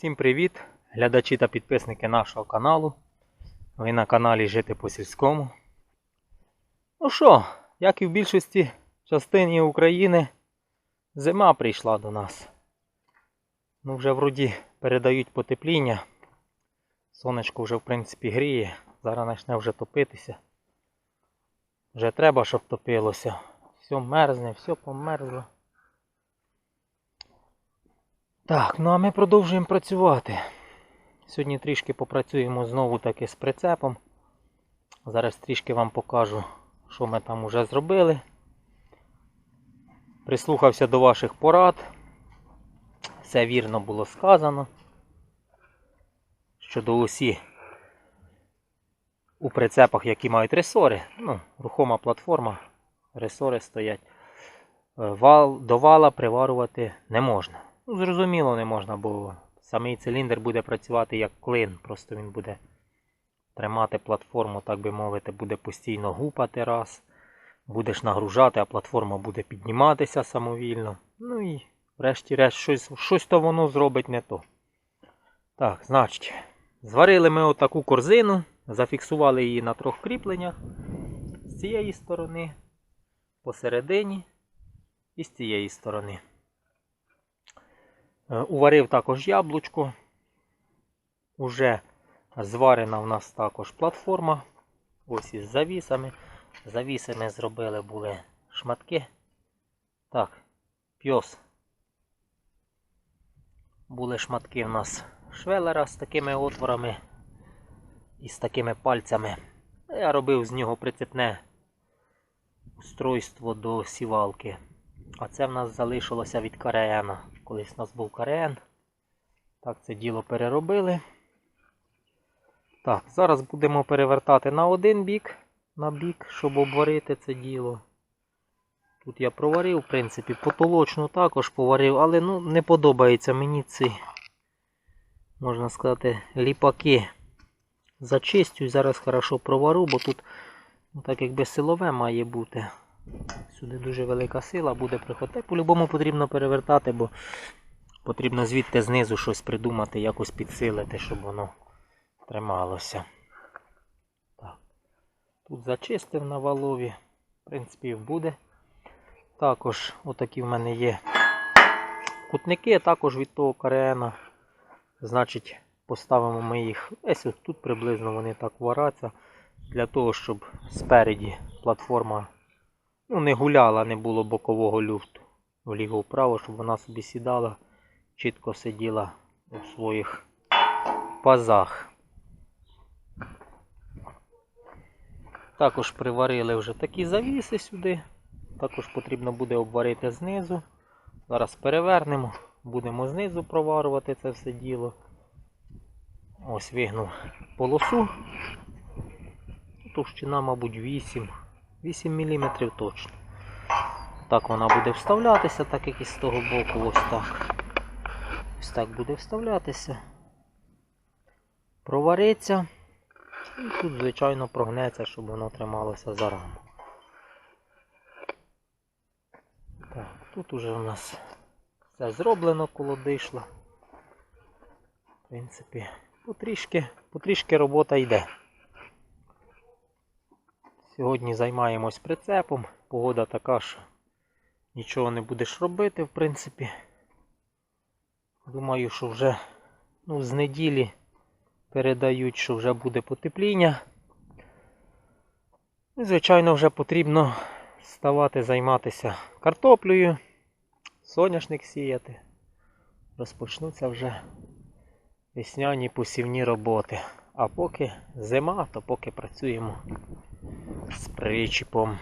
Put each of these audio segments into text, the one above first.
Всім привіт, глядачі та підписники нашого каналу. Ви на каналі Жити по сільському. Ну що, як і в більшості частині України, зима прийшла до нас. Ну, вже вроді передають потепління. Сонечко вже в принципі гріє. Зараз почне вже топитися. Вже треба, щоб топилося. Все мерзне, все померзло. Так, ну а ми продовжуємо працювати. Сьогодні трішки попрацюємо знову таки з прицепом. Зараз трішки вам покажу, що ми там уже зробили. Прислухався до ваших порад. Все вірно було сказано. Щодо осі у прицепах, які мають ресори. Ну, рухома платформа, ресори стоять. Е, Вал, до вала приварювати не можна. Ну, зрозуміло, не можна, бо самий циліндр буде працювати як клин. Просто він буде тримати платформу, так би мовити, буде постійно гупати раз. Будеш нагружати, а платформа буде підніматися самовільно. Ну і врешті-решт щось, щось то воно зробить не то. Так, значить, зварили ми отаку корзину, зафіксували її на трьох кріпленнях. З цієї сторони, посередині і з цієї сторони. Е, Уварив також яблучко. Уже зварена в нас також платформа. Ось із завісами. Завіси ми зробили були шматки. Так, пьос. Були шматки в нас швелера з такими отворами і з такими пальцями. Я робив з нього прицепне устройство до сівалки. А це в нас залишилося від кареена. Колись у нас був кареен. Так, це діло переробили. Так, зараз будемо перевертати на один бік, на бік, щоб обварити це діло. Тут я проварив, в принципі, потолочну також поварив, але ну, не подобається мені ці, можна сказати, ліпаки. Зачистю зараз хорошо провару, бо тут ну, так якби силове має бути. Сюди дуже велика сила буде приходити. По-любому потрібно перевертати, бо потрібно звідти знизу щось придумати, якось підсилити, щоб воно трималося. Так. Тут зачистив на валові. В принципі, буде. Також отакі в мене є кутники, також від того карена. Значить, поставимо ми їх ось тут приблизно вони так вараться. Для того, щоб спереді платформа ну, не гуляла, не було бокового люфту вліво-вправо, щоб вона собі сідала, чітко сиділа у своїх пазах. Також приварили вже такі завіси сюди. Також потрібно буде обварити знизу. Зараз перевернемо, будемо знизу проварувати це все діло. Ось вигнув полосу. Товщина, мабуть, 8 8 мм точно. Так вона буде вставлятися, так як і з того боку, ось так. Ось так буде вставлятися. Провариться. І тут, звичайно, прогнеться, щоб воно трималося за раму. Так, тут уже у нас все зроблено коло дишла. В принципі, потрішки, потрішки робота йде. Сьогодні займаємось прицепом. Погода така, що нічого не будеш робити, в принципі. Думаю, що вже ну, з неділі передають, що вже буде потепління. І, звичайно, вже потрібно ставати займатися картоплею, соняшник сіяти. Розпочнуться вже весняні посівні роботи. А поки зима, то поки працюємо з причіпом.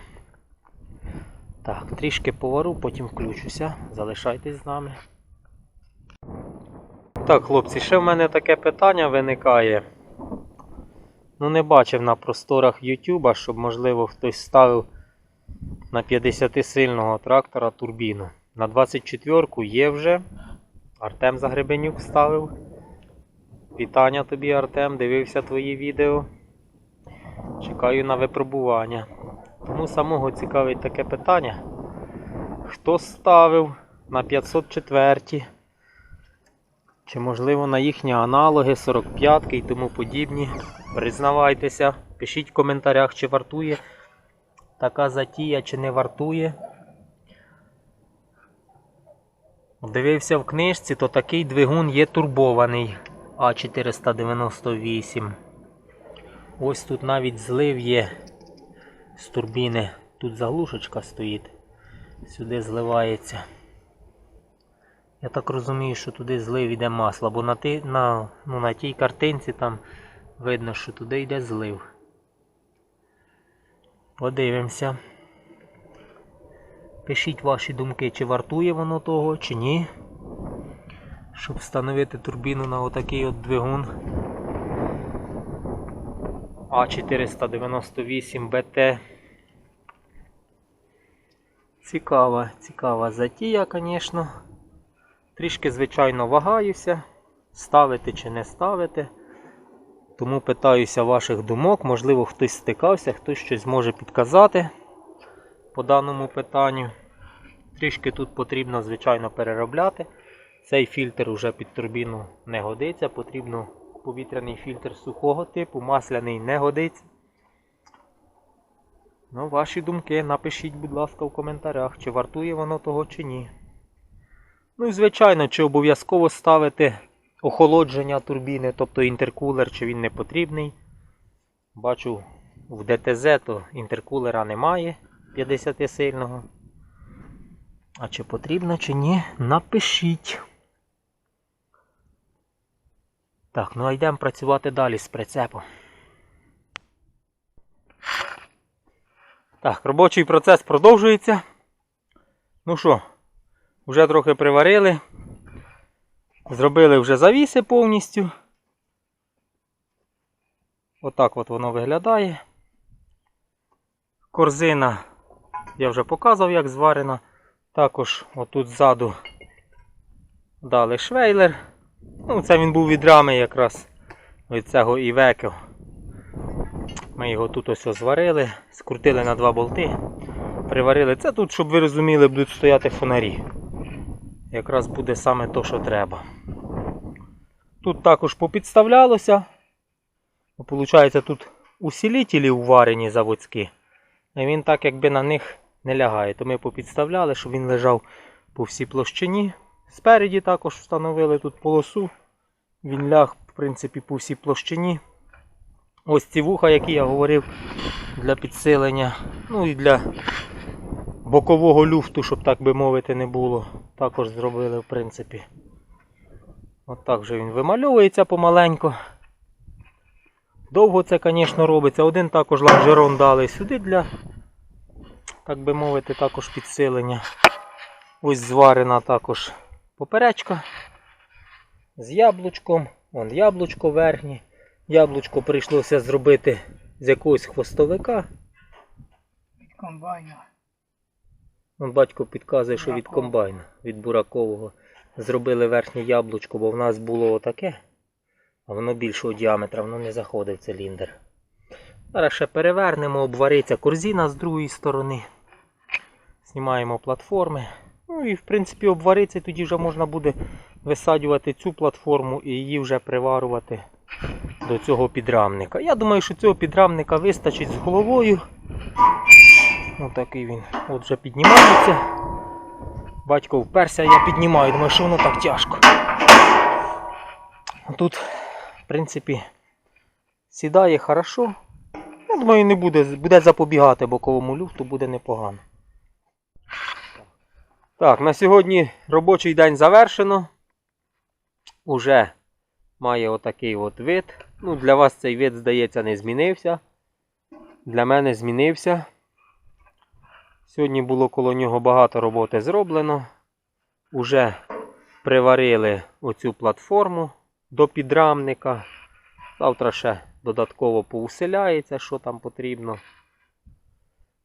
Так, трішки повару, потім включуся. Залишайтесь з нами. Так, хлопці, ще в мене таке питання виникає. Ну, не бачив на просторах Ютуба, щоб, можливо, хтось ставив на 50-сильного трактора турбіну. На 24-ку є вже. Артем Загребенюк ставив. Вітання тобі, Артем, дивився твої відео. Чекаю на випробування. Тому самого цікавить таке питання. Хто ставив на 504 Чи можливо на їхні аналоги 45 і тому подібні. Признавайтеся, пишіть в коментарях, чи вартує така затія, чи не вартує. Дивився в книжці, то такий двигун є турбований А498. Ось тут навіть злив є з турбіни. Тут заглушечка стоїть. Сюди зливається. Я так розумію, що туди злив іде масло, бо на, ти, на, ну, на тій картинці там видно, що туди йде злив. Подивимося. Пишіть ваші думки, чи вартує воно того, чи ні. Щоб встановити турбіну на отакий от двигун. А498 БТ. Цікава, цікава затія, звісно. Трішки, звичайно, вагаюся, ставити чи не ставити. Тому питаюся ваших думок. Можливо, хтось стикався, хтось щось може підказати по даному питанню. Трішки тут потрібно, звичайно, переробляти. Цей фільтр вже під турбіну не годиться, потрібно повітряний фільтр сухого типу, масляний не годиться. Ну, ваші думки напишіть, будь ласка, в коментарях, чи вартує воно того, чи ні. Ну і звичайно, чи обов'язково ставити охолодження турбіни, тобто інтеркулер, чи він не потрібний. Бачу, в ДТЗ то інтеркулера немає 50 сильного. А чи потрібно, чи ні, напишіть. Так, ну а йдемо працювати далі з прицепом. Так, робочий процес продовжується. Ну що, вже трохи приварили. Зробили вже завіси повністю. Отак от воно виглядає. Корзина я вже показував, як зварена. Також отут ззаду дали швейлер. Ну, це він був від рами якраз від цього івеку. Ми його тут ось зварили, скрутили на два болти, приварили. Це тут, щоб ви розуміли, будуть стояти фонарі. Якраз буде саме то, що треба. Тут також попідставлялося. Получається, тут усилителі уварені заводські. І він так якби на них не лягає. То ми попідставляли, щоб він лежав по всій площині. Спереді також встановили тут полосу. Він ляг, в принципі, по всій площині. Ось ці вуха, які я говорив, для підсилення. Ну і для бокового люфту, щоб так би мовити, не було. Також зробили, в принципі. От так вже він вимальовується помаленьку. Довго це, звісно, робиться. Один також лонжерон дали сюди для, так би мовити, також підсилення. Ось зварена також поперечка з яблучком. Вон яблучко верхнє. Яблучко прийшлося зробити з якогось хвостовика. від комбайна. Вон батько підказує, що від комбайна, від буракового. Зробили верхнє яблучко, бо в нас було отаке, а воно більшого діаметра, воно не заходить в циліндр. Зараз ще перевернемо, обвариться корзина з другої сторони. Знімаємо платформи. Ну і в принципі обвариться, тоді вже можна буде висаджувати цю платформу і її вже приварувати до цього підрамника. Я думаю, що цього підрамника вистачить з головою. Отакий він от вже піднімається. Батько вперся, я піднімаю, думаю, що воно так тяжко. Тут, в принципі, сідає хорошо. Я думаю, не буде, буде запобігати боковому люфту, буде непогано. Так, на сьогодні робочий день завершено. Уже має отакий от вид. Ну, для вас цей вид, здається, не змінився. Для мене змінився. Сьогодні було коло нього багато роботи зроблено. Уже приварили оцю платформу до підрамника. Завтра ще додатково поуселяється, що там потрібно.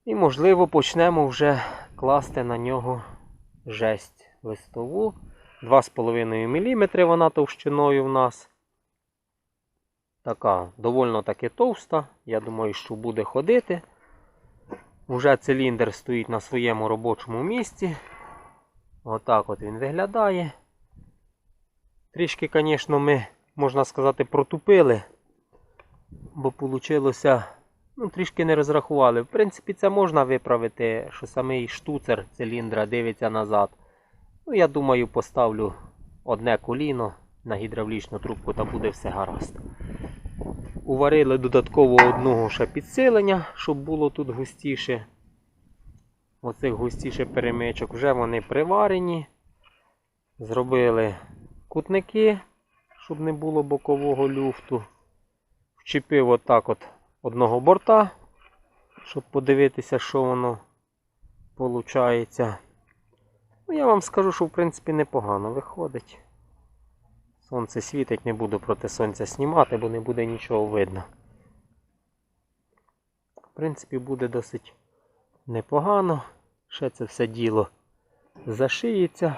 І, можливо, почнемо вже класти на нього жесть листову. 2,5 мм вона товщиною в нас. Така довольно таки товста. Я думаю, що буде ходити. Уже циліндр стоїть на своєму робочому місці. Отак от він виглядає. Трішки, звісно, ми, можна сказати, протупили, бо вийшло, ну, трішки не розрахували. В принципі, це можна виправити, що самий штуцер циліндра дивиться назад. Ну, я думаю, поставлю одне коліно на гідравлічну трубку та буде все гаразд. Уварили додатково одного ще підсилення, щоб було тут густіше. Оцих густіше перемичок. Вже вони приварені. Зробили кутники, щоб не було бокового люфту. Вчепив отак от одного борта, щоб подивитися, що воно виходить. Ну, я вам скажу, що в принципі непогано виходить. Сонце світить, не буду проти сонця знімати, бо не буде нічого видно. В принципі, буде досить непогано. Ще це все діло зашиється.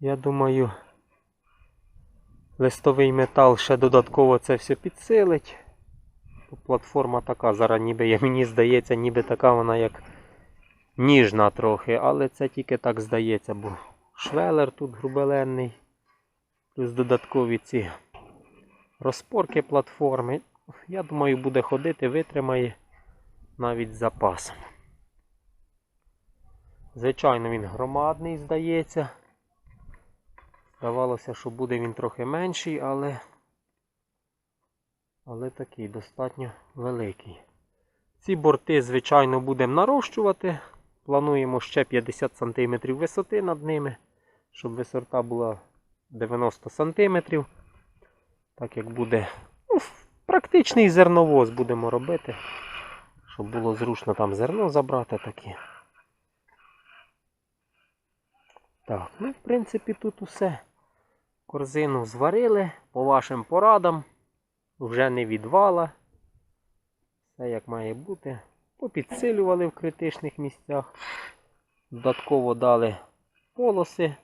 Я думаю, листовий метал ще додатково це все підсилить. Платформа така, зараз ніби, мені здається, ніби така вона як ніжна трохи, але це тільки так здається, бо швелер тут грубеленний. Плюс додаткові ці розпорки платформи. Я думаю, буде ходити, витримає навіть з запасом. Звичайно, він громадний, здається. Здавалося, що буде він трохи менший, але, але такий достатньо великий. Ці борти, звичайно, будемо нарощувати. Плануємо ще 50 см висоти над ними, щоб висота була 90 см. Так як буде ну, практичний зерновоз будемо робити, щоб було зручно там зерно забрати таке. Так, ну, в принципі, тут усе. Корзину зварили по вашим порадам. Вже не відвала. Все як має бути. Попідсилювали в критичних місцях. Додатково дали полоси,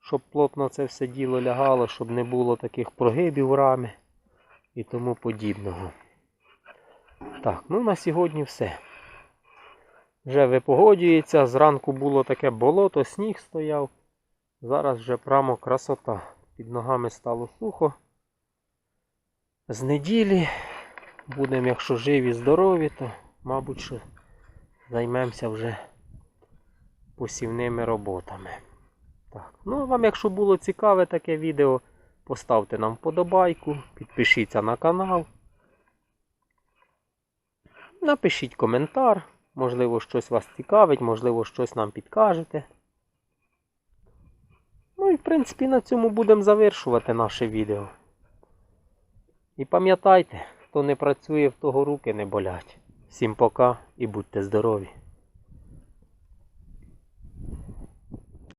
щоб плотно це все діло лягало, щоб не було таких прогибів в рамі і тому подібного. Так, ну на сьогодні все. Вже випогодюється. Зранку було таке болото, сніг стояв. Зараз вже прямо красота. Під ногами стало сухо. З неділі будемо, якщо живі, здорові, то, мабуть, що займемося вже посівними роботами. Так. Ну, а вам, якщо було цікаве таке відео, поставте нам вподобайку, підпишіться на канал. Напишіть коментар, можливо, щось вас цікавить, можливо, щось нам підкажете. Ну і в принципі на цьому будемо завершувати наше відео. І пам'ятайте, хто не працює, в того руки не болять. Всім пока і будьте здорові!